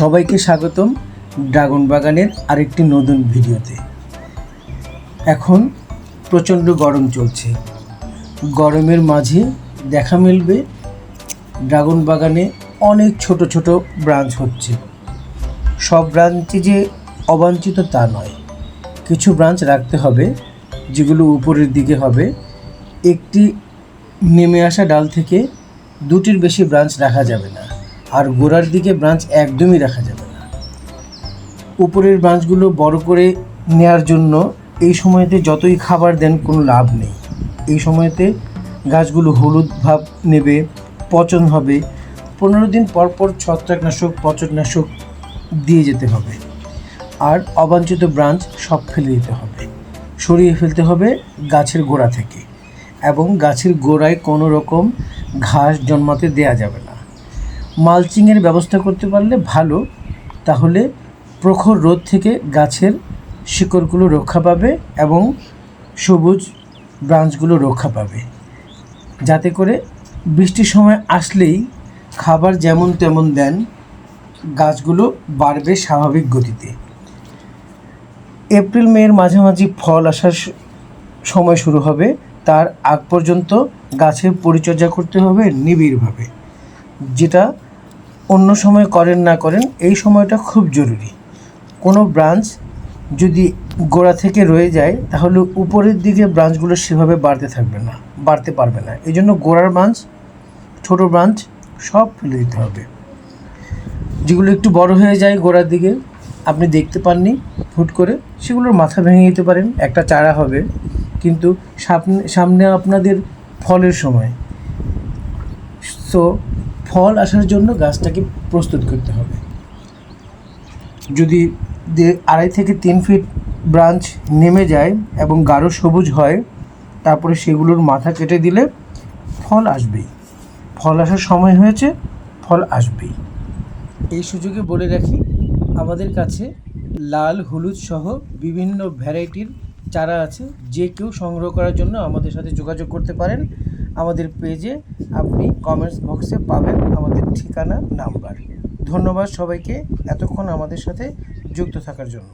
সবাইকে স্বাগতম ড্রাগন বাগানের আরেকটি নতুন ভিডিওতে। এখন প্রচণ্ড গরম চলছে। গরমের মাঝে দেখা মিলবে ড্রাগন বাগানে অনেক ছোট ছোট ব্রাঞ্চ হচ্ছে। সব ব্রাঞ্চে যে অবাঞ্ছিত তা নয়। কিছু ব্রাঞ্চ রাখতে হবে, যেগুলো উপরের দিকে হবে। একটি নেমে আসা ডাল থেকে দুটির বেশি ব্রাঞ্চ রাখা যাবে না। আর গোড়ার দিকে ব্রাঞ্চ একদমই রাখা যাবে না। উপরের ব্রাঞ্চগুলো বড় করে নেয়ার জন্য এই সময়তে যতই খাবার দেন কোনো লাভ নেই। এই সময়তে গাছগুলো হলুদ ভাব নেবে, পচন হবে। পনেরো দিন পর পর ছত্রাকনাশক, পচননাশক দিয়ে যেতে হবে। আর অবাঞ্ছিত ব্রাঞ্চ সব ফেলে দিতে হবে। সরিয়ে ফেলতে হবে গাছের গোড়া থেকে এবং গাছের গোড়ায় কোনো রকম ঘাস জন্মাতে দেয়া যাবে না। মালচিংয়ের ব্যবস্থা করতে পারলে ভালো। তাহলে প্রখর রোদ থেকে গাছের শিকড়গুলো রক্ষা পাবে এবং সবুজ ব্রাঞ্চগুলো রক্ষা পাবে। যাতে করে বৃষ্টির সময় আসলেই খাবার যেমন তেমন দেন, গাছগুলো বাড়বে স্বাভাবিক গতিতে। এপ্রিল, মেয়ের মাঝামাঝি ফল আসার সময় শুরু হবে। তার আগ পর্যন্ত গাছের পরিচর্যা করতে হবে নিবিড়ভাবে। যেটা অন্য সময় করেন না করেন, এই সময়টা খুব জরুরি। কোনো ব্রাঞ্চ যদি গোড়া থেকে রয়ে যায়, তাহলে উপরের দিকে ব্রাঞ্চগুলো সেভাবে বাড়তে থাকবে না, বাড়তে পারবে না। এই জন্য গোড়ার ব্রাঞ্চ ছোটো ব্রাঞ্চ সব ফেলে দিতে হবে। যেগুলো একটু বড় হয়ে যায় গোড়ার দিকে, আপনি দেখতে পাননি ফুট করে সেগুলোর মাথা ভেঙে দিতে পারেন, একটা চারা হবে। কিন্তু সামনে সামনে আপনাদের ফলের সময়। সো ফল আসার জন্য গাছটাকে প্রস্তুত করতে হবে। যদি আড়াই থেকে তিন ফিট ব্রাঞ্চ নেমে যায় এবং গাঢ় সবুজ হয়, তারপরে সেগুলোর মাথা কেটে দিলে ফল আসবেই। ফল আসার সময় হয়েছে, ফল আসবেই। এই সুযোগে বলে রাখি, আমাদের কাছে লাল, হলুদ সহ বিভিন্ন ভ্যারাইটির চারা আছে। যে কেউ সংগ্রহ করার জন্য আমাদের সাথে যোগাযোগ করতে পারেন। আমাদের পেজে আপনি কমেন্টস বক্সে পাবেন আমাদের ঠিকানা নাম্বার ধন্যবাদ সবাইকে এতক্ষণ আমাদের সাথে যুক্ত থাকার জন্য।